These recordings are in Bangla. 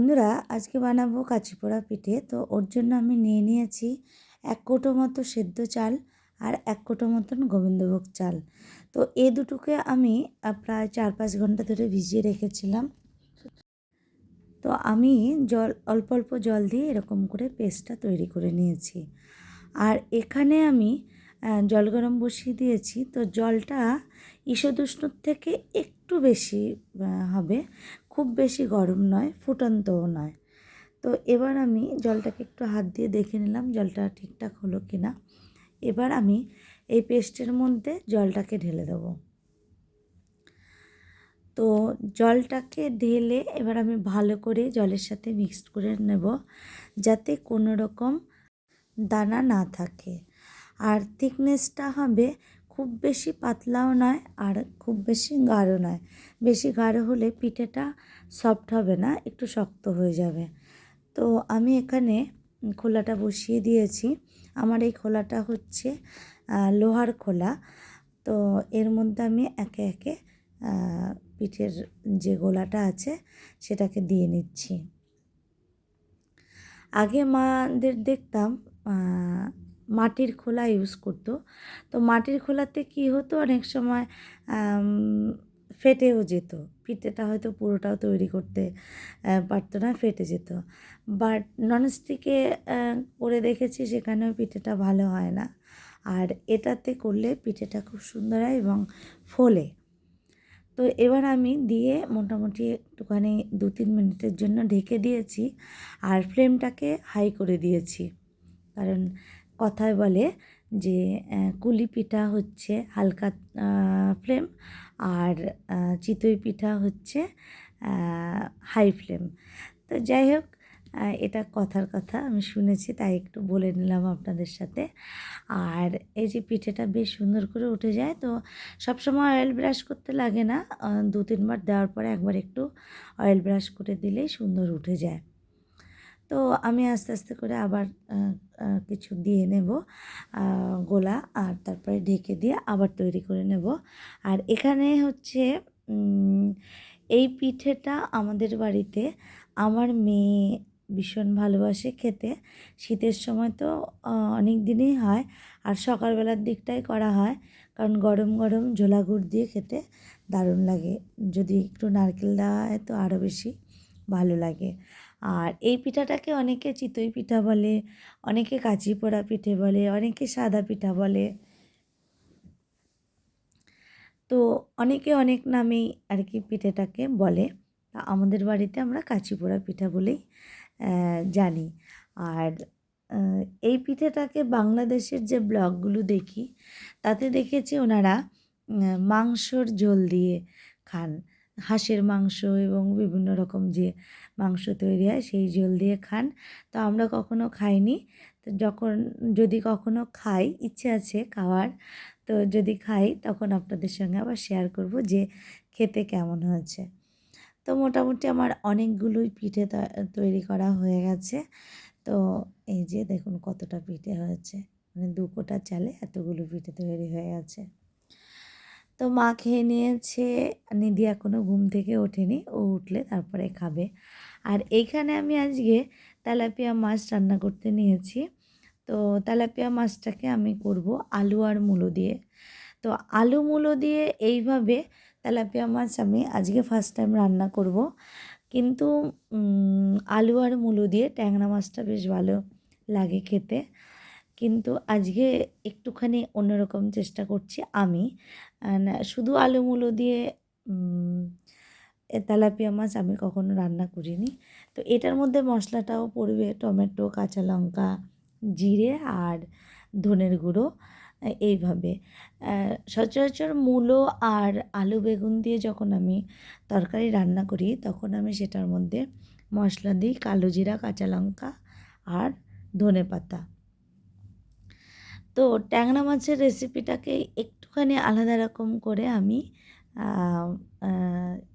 বন্ধুরা, আজকে বানাবো কাঁচিপোড়া পিঠে। তো ওর জন্য আমি নিয়ে নিয়েছি এক কোটো মতো সেদ্ধ চাল আর এক কোটো মতন গোবিন্দভোগ চাল। তো এ দুটোকে আমি প্রায় চার পাঁচ ঘণ্টা ধরে ভিজিয়ে রেখেছিলাম। তো আমি জল, অল্প অল্প জল দিয়ে এরকম করে পেস্টটা তৈরি করে নিয়েছি। আর এখানে আমি জল গরম বসিয়ে দিয়েছি। তো জলটা ঈশদুষ্ণুর থেকে একটু বেশি হবে। খুব বেশি গরম নয়, ফুটন্তও নয়। তো এবার আমি জলটাকে একটু হাত দিয়ে দেখে নিলাম জলটা ঠিকঠাক হলো কি না এবার আমি এই পেস্টের মধ্যে জলটাকে ঢেলে দেবো। তো জলটাকে ঢেলে এবার আমি ভালো করে জলের সাথে মিক্সড করে নেব যাতে কোনো রকম দানা না থাকে। আর থিকনেসটা হবে খুব বেশি পাতলাও নয় আর খুব বেশি গাঢ় নয়। বেশি গাঢ় হলে পিঠেটা সফট হবে না, একটু শক্ত হয়ে যাবে। তো আমি এখানে খোলাটা বসিয়ে দিয়েছি। আমার এই খোলাটা হচ্ছে লোহার খোলা। তো এর মধ্যে আমি একে একে পিঠের যে গোলাটা আছে সেটাকে দিয়ে নিচ্ছি। আগে মাদের দেখতাম মাটির খোলা ইউজ করতো। তো মাটির খোলাতে কি হতো? অনেক সময় ফেটেও যেত। পিঠেটা হয়তো পুরোটাও তৈরি করতে পারতো না, ফেটে যেত। বাট ননস্টিকে করে দেখেছি সেখানেও পিঠেটা ভালো হয় না। আর এটাতে করলে পিঠেটা খুব সুন্দর হয় এবং ফোলে। তো এবার আমি দিয়ে মোটামুটি একটুখানি দু তিন মিনিটের জন্য ঢেকে দিয়েছি। আর ফ্লেমটাকে হাই করে দিয়েছি। কারণ কথায় বলে যে কুলি পিঠা হচ্ছে হালকা ফ্লেম আর চিতই পিঠা হচ্ছে হাই ফ্লেম তো যাই হোক এটা কথার কথা, আমি শুনেছি, তাই একটু বলে নিলাম আপনাদের সাথে। আর এই যে পিঠেটা বেশ সুন্দর করে উঠে যায়, তো সবসময় অয়েল ব্রাশ করতে লাগে না দু তিনবার দেওয়ার পরে একবার একটু অয়েল ব্রাশ করে দিলেই সুন্দর উঠে যায়। তো আমি আস্তে আস্তে করে আবার কিছু দিয়ে নেব গোলা আর তারপরে ঢেকে দিয়ে আবার তৈরি করে নেব। আর এখানে হচ্ছে এই পিঠেটা আমাদের বাড়িতে আমার মেয়ে ভীষণ ভালোবাসে খেতে। শীতের সময় তো অনেক দিনই হয়। আর সকালবেলার দিকটাই করা হয়। কারণ গরম গরম ঝোলা গুড় দিয়ে খেতে দারুণ লাগে। যদি একটু নারকেল দেওয়া হয় তো আরও বেশি ভালো লাগে। আর এই পিঠাটাকে অনেকে চিতই পিঠা বলে, অনেকে কাঁচি পোড়া পিঠে বলে, অনেকে সাদা পিঠা বলে। তো অনেকে অনেক নামেই আর কি পিঠেটাকে বলে। আমাদের বাড়িতে আমরা কাঁচি পোড়া পিঠা বলেই জানি। আর এই পিঠেটাকে বাংলাদেশের যে ব্লগগুলো দেখি, তাতে দেখেছি ওনারা মাংসর ঝোল দিয়ে খান। হাঁসের মাংস এবং বিভিন্ন রকম যে মাংস তৈরি হয় সেই ঝোল দিয়ে খান। তো আমরা কখনো খাইনি। তো যখন, যদি কখনো খাই, ইচ্ছে আছে খাওয়ার, তো যদি খাই তখন আপনাদের সঙ্গে আবার শেয়ার করব যে খেতে কেমন হয়েছে। তো মোটামুটি আমার অনেকগুলোই পিঠে তৈরি করা হয়ে গেছে। তো এই যে দেখুন কতটা পিঠে হয়েছে। মানে দু কোটা চালে এতগুলো পিঠে তৈরি হয়ে গেছে। তো মা খেয়ে নিয়েছে। নিধি এখনও ঘুম থেকে ওঠেনি। ও উঠলে তারপরে খাবে। আর এইখানে আমি আজকে তেলাপিয়া মাছ রান্না করতে নিয়েছি। তো তেলাপিয়া মাছটাকে আমি করব আলু আর মূলো দিয়ে। তো আলু মূলো দিয়ে এইভাবে তেলাপিয়া মাছ আমি আজকে ফার্স্ট টাইম রান্না করব। কিন্তু আলু আর মূলো দিয়ে ট্যাংরা মাছটা বেশ ভালো লাগে খেতে। কিন্তু আজকে একটুখানি অন্যরকম চেষ্টা করছি আমি। শুধু আলু মূলো দিয়ে তেলাপিয়া মাছ আমি কখনো রান্না করিনি। তো এটার মধ্যে মশলাটাও পড়বে টমেটো, কাঁচা লঙ্কা, জিরে আর ধনের গুঁড়ো এইভাবে। সচরাচর মূলো আর আলু বেগুন দিয়ে যখন আমি তরকারি রান্না করি, তখন আমি সেটার মধ্যে মশলা দিই কালো জিরা, কাঁচা লঙ্কা আর ধনে পাতা তো ট্যাংরা মাছের রেসিপিটাকে একটুখানি আলাদা রকম করে আমি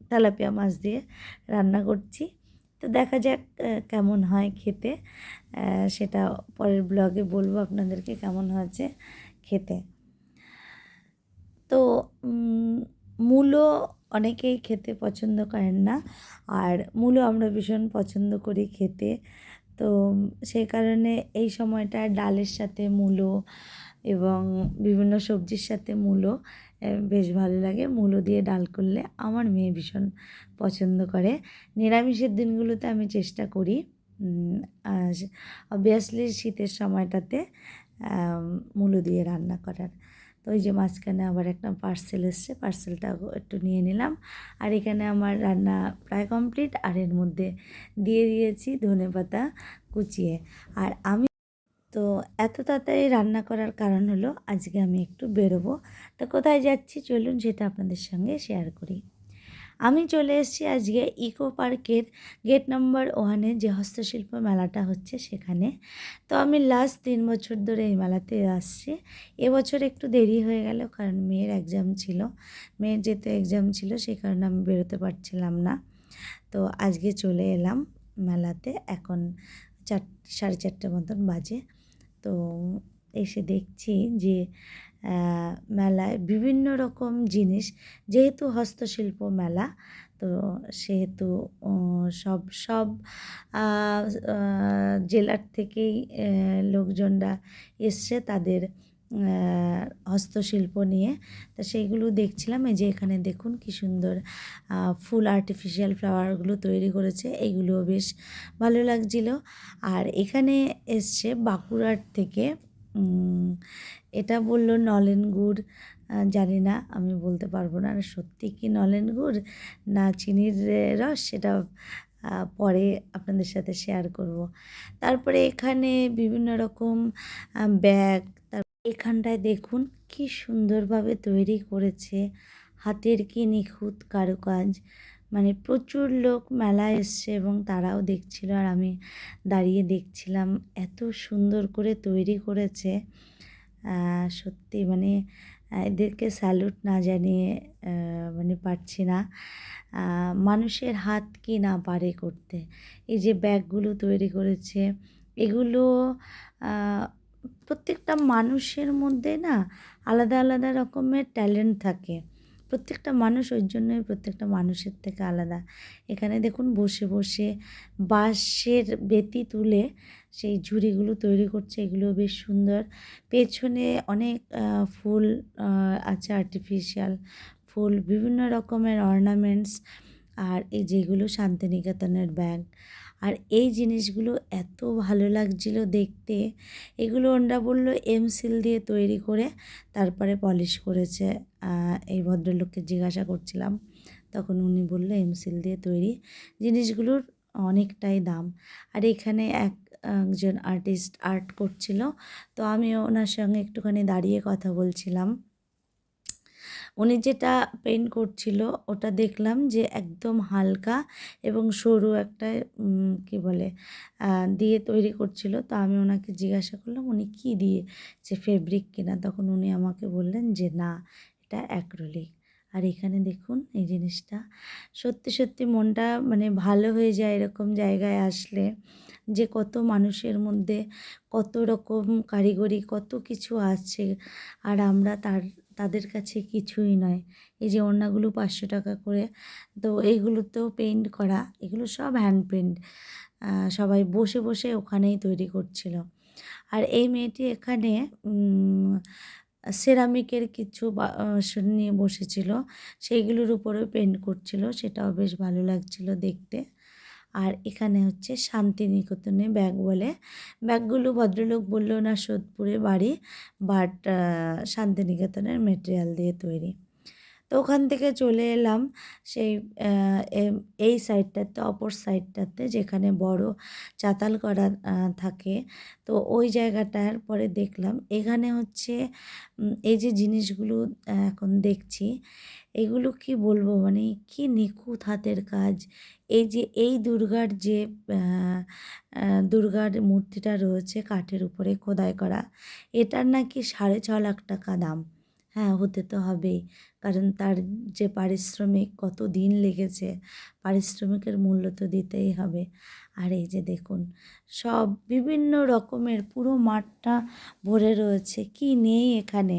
তেলাপিয়া মাছ দিয়ে রান্না করছি। তো দেখা যাক কেমন হয় খেতে। সেটা পরের ব্লগে বলব আপনাদেরকে কেমন হয়েছে খেতে। তো মূলো অনেকেই খেতে পছন্দ করেন না, আর মূলো আমরা ভীষণ পছন্দ করি খেতে। তো সেই কারণে এই সময়টা ডালের সাথে মূলো এবং বিভিন্ন সবজির সাথে মূলো বেশ ভালো লাগে। মূলো দিয়ে ডাল করলে আমার মেয়ে ভীষণ পছন্দ করে। নিরামিষের দিনগুলোতে আমি চেষ্টা করি। অবভিয়াসলি শীতের সময়টাতে মূলো দিয়ে রান্না করার। তো ওই যে মাঝখানে আবার একটা পার্সেল এসছে পার্সেলটা একটু নিয়ে নিলাম। আর এখানে আমার রান্না প্রায় কমপ্লিট আর এর মধ্যে দিয়ে দিয়েছি ধনে পাতা কুচিয়ে। আর আমি তো এত তাড়াতাড়ি রান্না করার কারণ হলো আজকে আমি একটু বেরোবো। তো কোথায় যাচ্ছি চলুন সেটা আপনাদের সঙ্গে শেয়ার করি। আমি চলে এসেছি আজকে ইকো পার্কের গেট নাম্বার ওয়ানে যে হস্তশিল্প মেলাটা হচ্ছে সেখানে। তো আমি লাস্ট তিন বছর ধরে এই মেলাতে আসছি। এবছর একটু দেরি হয়ে গেল কারণ মেয়ের এক্সাম ছিল। মেয়ের যেহেতু এক্সাম ছিল সেই কারণে আমি বেরোতে পারছিলাম না। তো আজকে চলে এলাম মেলাতে এখন চার, সাড়ে চারটে মতন বাজে। তো এসে দেখছি যে মেলায় বিভিন্ন রকম জিনিস, যেহেতু হস্তশিল্প মেলা, তো সেহেতু সব সব জেলার থেকেই লোকজনরা এসছে তাদের হস্তশিল্প নিয়ে। তা সেইগুলো দেখছিলাম, এই যে এখানে দেখুন কি সুন্দর ফুল আর্টিফিশিয়াল ফ্লাওয়ারগুলো তৈরি করেছে এইগুলো বেশ ভালো লাগছিল। আর এখানে এসছে বাঁকুড়ার থেকে এটা বলল নলেন গুড় জানি না, আমি বলতে পারব না। সত্যি কি নলেন গুড়? না, চিনির রস, সেটা পরে আপনাদের সাথে শেয়ার করব। তারপরে এখানে বিভিন্ন রকম ব্যাগ, তার, এখানটায় দেখুন, কি সুন্দরভাবে তৈরি করেছে। হাতের কি নিখুঁত কারুকাজ। মানে প্রচুর লোক মেলায় এসছে এবং তারাও দেখছিল আর আমি দাঁড়িয়ে দেখছিলাম। এত সুন্দর করে তৈরি করেছে। সত্যি মানে এদেরকে স্যালুট না জানিয়ে মানে পারছি না। মানুষের হাত কি না পারে করতে? এই যে ব্যাগগুলো তৈরি করেছে, এগুলো প্রত্যেকটা মানুষের মধ্যে না আলাদা আলাদা রকমের ট্যালেন্ট থাকে। প্রত্যেকটা মানুষ ওই জন্যই প্রত্যেকটা মানুষের থেকে আলাদা। এখানে দেখুন বসে বসে বাঁশের বেতি তুলে সেই ঝুড়িগুলো তৈরি করছে, এগুলো বেশ সুন্দর। পেছনে অনেক ফুল আছে আর্টিফিশিয়াল ফুল, বিভিন্ন রকমের অর্নামেন্টস আর এই যেগুলো শান্তিনিকেতনের ব্যাগ আর এই জিনিসগুলো এত ভালো লাগছিল দেখতে। এগুলো ওনরা বলল এমসিল দিয়ে তৈরি করে তারপরে পলিশ করেছে। এই ভদ্রলোককে জিজ্ঞাসা করছিলাম। তখন উনি বলল এমসিল দিয়ে তৈরি জিনিসগুলোর অনেকটাই দাম। আর এখানে এক, একজন আর্টিস্ট আর্ট করছিল। তো আমি ওনার সঙ্গে একটুখানি দাঁড়িয়ে কথা বলছিলাম। উনি যেটা পেন্ট করছিল, ওটা দেখলাম যে একদম হালকা এবং সরু একটা কি বলে দিয়ে তৈরি করছিল। তো আমি ওনাকে জিজ্ঞাসা করলাম, উনি কী দিয়ে যে ফেব্রিক কিনা? তখন উনি আমাকে বললেন যে, না এটা অ্যাক্রোলিক আর এখানে দেখুন, এই জিনিসটা সত্যি সত্যি মনটা মানে ভালো হয়ে যায় এরকম জায়গায় আসলে। যে কত মানুষের মধ্যে কত রকম কারিগরি, কত কিছু আছে আর আমরা তার, তাদের কাছে কিছুই নয়। এই যে ওড়নাগুলো পাঁচশো টাকা করে, তো এইগুলোতেও পেইন্ট করা, এগুলো সব হ্যান্ড পেন্ট সবাই বসে বসে ওখানেই তৈরি করছিল। আর এই মেয়েটি এখানে সেরামিকের কিছু বাসন নিয়ে বসেছিল, সেইগুলোর উপরেও পেন্ট করছিল, সেটাও বেশ ভালো লাগছিল দেখতে। আর এখানে হচ্ছে শান্তিনিকেতনে ব্যাগ বলে। ব্যাগগুলো ভদ্রলোক বলল, না, সোদপুরে বাড়ি বাট শান্তিনিকেতনের মেটেরিয়াল দিয়ে তৈরি। তো ওখান থেকে চলে এলাম সেই এই সাইডটাতে, অপর সাইডটাতে যেখানে বড় চাতাল করা থাকে। তো ওই জায়গাটার পরে দেখলাম এখানে হচ্ছে এই যে জিনিসগুলো এখন দেখছি, এগুলো কি বলব? মানে কি নিখুঁত হাতের কাজ। এই যে, এই দুর্গার যে দুর্গার মূর্তিটা রয়েছে কাঠের উপরে খোদাই করা, এটার নাকি সাড়ে ছ লাখ টাকা দাম। হ্যাঁ হতে তো হবেই। কারণ তার যে পারিশ্রমিক কত দিন লেগেছে, পারিশ্রমিকের মূল্য তো দিতেই হবে। আর এই যে দেখুন, সব বিভিন্ন রকমের পুরো মাঠটা ভরে রয়েছে, কি নেই এখানে?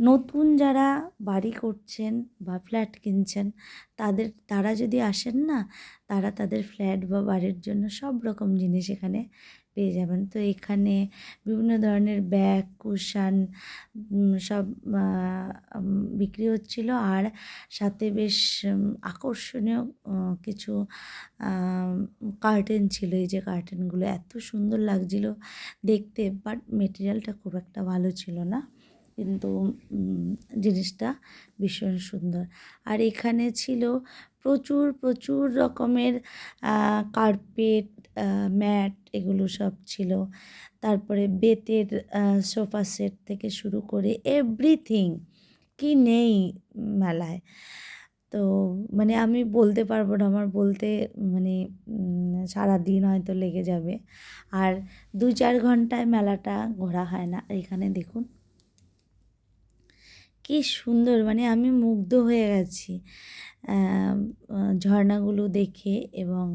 নতুন যারা বাড়ি করছেন বা ফ্ল্যাট কিনছেন, তাদের, তারা যদি আসেন না, তারা তাদের ফ্ল্যাট বা বাড়ির জন্য সব রকম জিনিস এখানে পেয়ে যাবেন। তো এখানে বিভিন্ন ধরনের ব্যাগ, কুশান সব বিক্রি হচ্ছিল। আর সাথে বেশ আকর্ষণীয় কিছু কার্টেন ছিল। এই যে কার্টেনগুলো এত সুন্দর লাগছিল দেখতে, বাট মেটেরিয়ালটা খুব একটা ভালো ছিল না। কিন্তু জিনিসটা ভীষণ সুন্দর। আর এখানে ছিল প্রচুর প্রচুর রকমের কার্পেট ম্যাট এগুলো সব ছিল। তারপরে বেতের সোফা সেট থেকে শুরু করে এভরিথিং কি নেই মেলায়। তো মানে আমি বলতে পারব না, আমার বলতে মানে সারা দিন হয়তো লেগে যাবে। আর দু চার ঘন্টায় মেলাটা ঘোরা হয় না। এখানে দেখুন কি সুন্দর মানে আমি মুগ্ধ হয়ে গেছি। ঝর্ণাগুলো দেখে এবং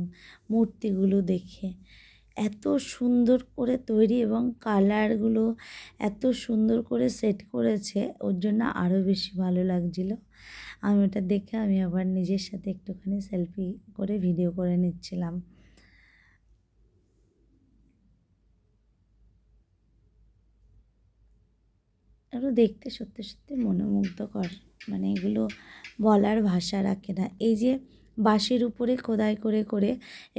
মূর্তিগুলো দেখে। এত সুন্দর করে তৈরি এবং কালারগুলো এত সুন্দর করে সেট করেছে, ওর জন্য আরও বেশি ভালো লাগছিল। আমি ওটা দেখে আমি আবার নিজের সাথে একটুখানি সেলফি করে ভিডিও করে নিচ্ছিলাম। এগুলো দেখতে সত্যি সত্যি মনোমুগ্ধকর। মানে এগুলো বলার ভাষা রাখে না। এই যে বাঁশের উপরে খোদাই করে করে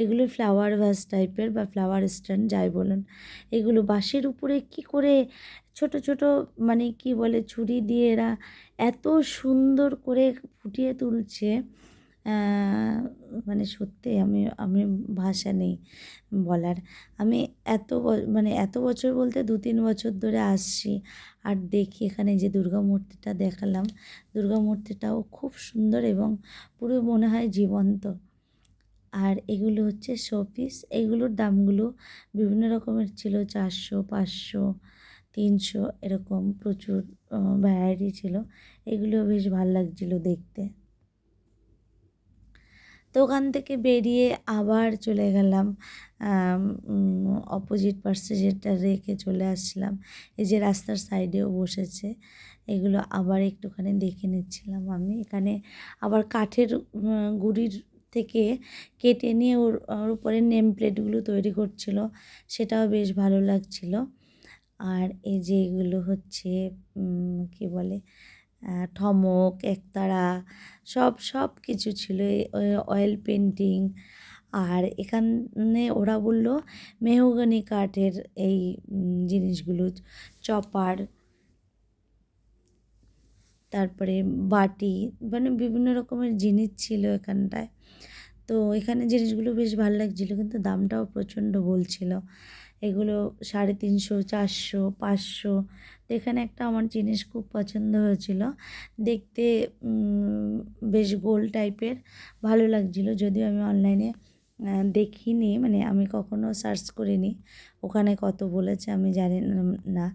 এগুলো ফ্লাওয়ার ভাস টাইপের বা ফ্লাওয়ার স্ট্যান্ড যাই বলুন, এগুলো বাঁশের উপরে কি করে ছোট ছোট মানে কি বলে, ছুরি দিয়ে এরা এত সুন্দর করে ফুটিয়ে তুলছে। মানে সত্যি আমি আমি ভাষা নেই বলার। আমি এত মানে এত বছর বলতে দু তিন বছর ধরে আসছি আর দেখি এখানে যে দুর্গা মূর্তিটা দেখালাম। দুর্গা মূর্তিটাও খুব সুন্দর এবং পুরো মনে হয় জীবন্ত। আর এগুলো হচ্ছে শোপিস। এগুলোর দামগুলো বিভিন্ন রকমের ছিল, চারশো, পাঁচশো, তিনশো এরকম প্রচুর ভ্যারাইটি ছিল। এগুলো বেশ ভালো লাগছিল দেখতে। তো ওখান থেকে বেরিয়ে আবার চলে গেলাম অপোজিট পার্সে যেটা রেখে চলে আসছিলাম। এই যে রাস্তার সাইডেও বসেছে, এগুলো আবার একটুখানি দেখে নিচ্ছিলাম আমি। এখানে আবার কাঠের গুড়ির থেকে কেটে নিয়ে ওর ওর উপরে নেম প্লেটগুলো তৈরি করছিল, সেটাও বেশ ভালো লাগছিল। আর এই যে এগুলো হচ্ছে কি বলে ঠমক একতারা, সব সব কিছু ছিল। অয়েল পেন্টিং আর এখানে ওরা বলল মেহগনি কাঠের এই জিনিসগুলো, চপার, তারপরে বাটি মানে বিভিন্ন রকমের জিনিস ছিল এখানটায়। তো এখানে জিনিসগুলো বেশ ভালো লাগছিল, কিন্তু দামটাও প্রচণ্ড বলছিল। এগুলো সাড়ে তিনশো, চারশো, পাঁচশো। তো এখানে একটা আমার জিনিস খুব পছন্দ হয়েছিল। দেখতে বেশ গোল টাইপের ভালো লাগছিল, যদিও আমি অনলাইনে দেখিনি মানে আমি কখনো সার্চ করিনি। ওখানে কত বলেছে আমি জানি না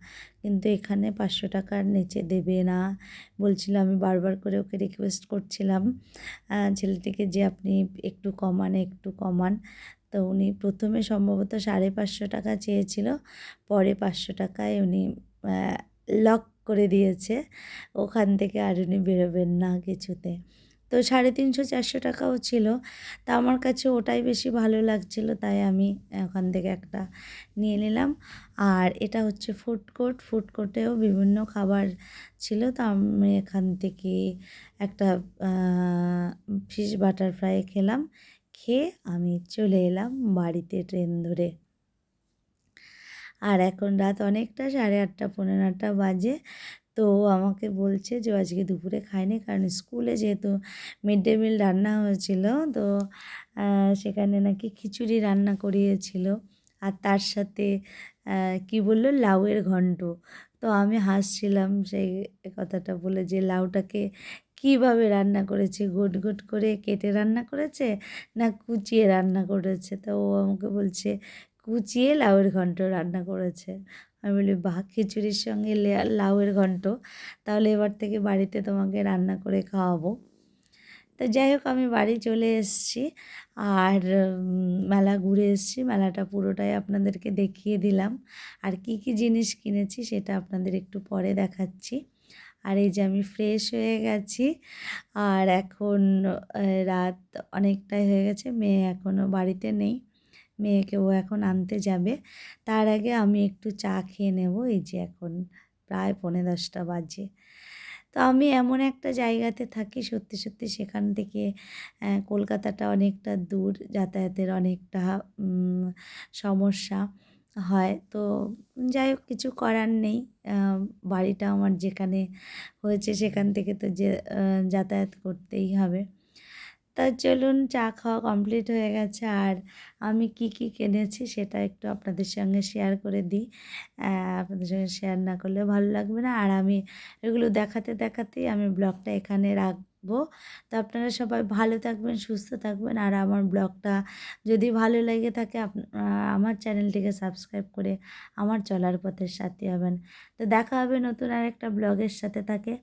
কিন্তু এখানে পাঁচশো টাকার নিচে দেবে না। বলছিল আমি বারবার করে ওকে রিকোয়েস্ট করছিলাম। ছেলেটিকে যে আপনি একটু কমান একটু কমান। তো উনি প্রথমে সম্ভবত সাড়ে পাঁচশো টাকা চেয়েছিল, পরে পাঁচশো টাকায় উনি লক করে দিয়েছে। ওখান থেকে আর উনি বেরোবেন না কিছুতে। তো সাড়ে তিনশো, চারশো টাকাও ছিল। তা আমার কাছে ওটাই বেশি ভালো লাগছিল, তাই আমি ওখান থেকে একটা নিয়ে নিলাম। আর এটা হচ্ছে ফুড কোর্ট ফুড কোর্টেও বিভিন্ন খাবার ছিল। তো আমি এখান থেকে একটা ফিশ বাটার ফ্রাই খেলাম। খেয়ে আমি চলে এলাম বাড়িতে ট্রেন ধরে। আর এখন রাত অনেকটা, সাড়ে আটটা, পনেরো আটটা বাজে। তো আমাকে বলছে যে আজকে দুপুরে খায়নি কারণ স্কুলে যেহেতু মিড ডে মিল রান্না হয়েছিল, তো সেখানে নাকি খিচুড়ি রান্না করিয়েছিল। আর তার সাথে কি বলল? লাউয়ের ঘন্ট। তো আমি হাসছিলাম সেই কথাটা বলে যে, লাউটাকে কীভাবে রান্না করেছে? গোট গোট করে কেটে রান্না করেছে না কুচিয়ে রান্না করেছে? তো ও আমাকে বলছে, কুচিয়ে লাউয়ের ঘন্ট রান্না করেছে। আমি বলি, বাহ, খিচুড়ির সঙ্গে লাউয়ের ঘন্ট। তাহলে এবার থেকে বাড়িতে তোমাকে রান্না করে খাওয়াবো। তো যাই হোক, আমি বাড়ি চলে এসেছি আর মেলা ঘুরে এসেছি। মেলাটা পুরোটাই আপনাদেরকে দেখিয়ে দিলাম। আর কি কি জিনিস কিনেছি সেটা আপনাদের একটু পরে দেখাচ্ছি। আর এই যে আমি ফ্রেশ হয়ে গেছি। আর এখন রাত অনেকটাই হয়ে গেছে। মেয়ে এখনও বাড়িতে নেই। মেয়েকে ও এখন আনতে যাবে। তার আগে আমি একটু চা খেয়ে নেব। এই যে এখন প্রায় পৌনে দশটা বাজে। তো আমি এমন একটা জায়গাতে থাকি, সত্যি সত্যি সেখান থেকে কলকাতাটা অনেকটা দূর, যাতায়াতের অনেকটা সমস্যা হয়। তো যাই হোক, কিছু করার নেই। বাড়িটা আমার যেখানে হয়েছে সেখান থেকে তো যে যাতায়াত করতেই হবে। তা চলুন চা খাওয়া কমপ্লিট হয়ে গেছে। আর আমি কি কি কিনেছি সেটা একটু আপনাদের সঙ্গে শেয়ার করে দিই। আপনাদের সঙ্গে শেয়ার না করলে ভালো লাগবে না। আর আমি এগুলো দেখাতে দেখাতেই আমি ব্লগটা এখানে রাখব। তো আপনারা সবাই ভালো থাকবেন, সুস্থ থাকবেন। আর আমার ব্লগটা যদি ভালো লেগে থাকে আমার চ্যানেলটিকে সাবস্ক্রাইব করে আমার চলার পথের সাথে হবেন। তো দেখা হবে নতুন আর একটা ব্লগের সাথে থাকে।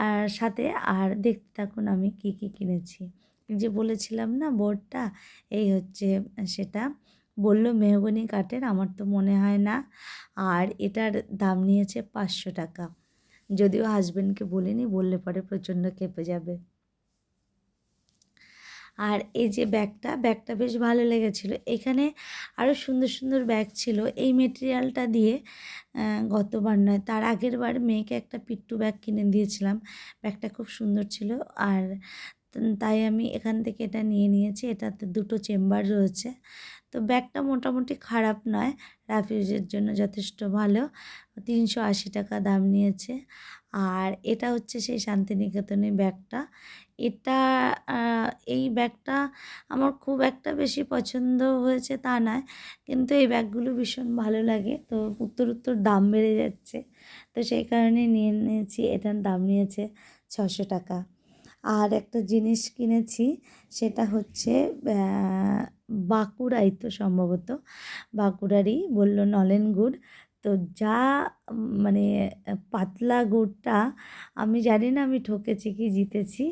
আর সাথে আর দেখতে থাকুন আমি কি কি কিনেছি। যে বলেছিলাম না বোর্ডটা এই হচ্ছে সেটা। বলল, মেহগনি কাঠের, আমার তো মনে হয় না। আর এটার দাম নিয়েছে পাঁচশো টাকা। যদিও হাজব্যান্ডকে বলিনি, বললে পরে প্রচণ্ড কেঁপে যাবে। আর এই যে ব্যাগটা ব্যাগটা বেশ ভালো লেগেছিলো। এখানে আরও সুন্দর সুন্দর ব্যাগ ছিল। এই মেটেরিয়ালটা দিয়ে গতবার নয়, তার আগের বার মেয়েকে একটা পিট্টু ব্যাগ কিনে দিয়েছিলাম। ব্যাগটা খুব সুন্দর ছিল। আর তাই আমি এখান থেকে এটা নিয়ে নিয়েছি। এটাতে দুটো চেম্বার রয়েছে। তো ব্যাগটা মোটামুটি খারাপ নয় রাফ ইউজের জন্য যথেষ্ট ভালো। তিনশো আশি টাকা দাম নিয়েছে। আর এটা হচ্ছে সেই শান্তিনিকেতনের ব্যাগটা। এটা এই ব্যাগটা আমার খুব একটা বেশি পছন্দ হয়েছে তা নয়, কিন্তু এই ব্যাগগুলো ভীষণ ভালো লাগে। তো উত্তর উত্তর দাম বেড়ে যাচ্ছে। তো সেই কারণে নিয়ে নিয়েছি। এটার দাম নিয়েছে ছশো টাকা। আর একটা জিনিস কিনেছি, সেটা হচ্ছে বাঁকুড়াই তো সম্ভবত, বাঁকুড়ারই বলল নলেন গুড়। তো যা মানে পাতলা গুড়টা, আমি জানি না আমি ঠকেছি কি জিতেছি,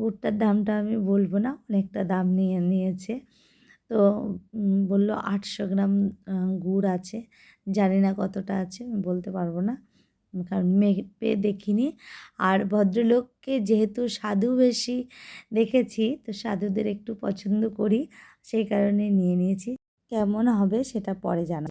গুড়টার দামটা আমি বলব না, অনেকটা দাম নিয়ে নিয়েছে। তো বলল আটশো গ্রাম গুড় আছে, জানি না কতটা আছে, আমি বলতে পারব না। কারণ মেপে দেখিনি। আর ভদ্রলোককে যেহেতু সাধু বেশি দেখেছি, তো সাধুদের একটু পছন্দ করি, সেই কারণে নিয়ে নিয়েছি। কেমন হবে সেটা পরে জানা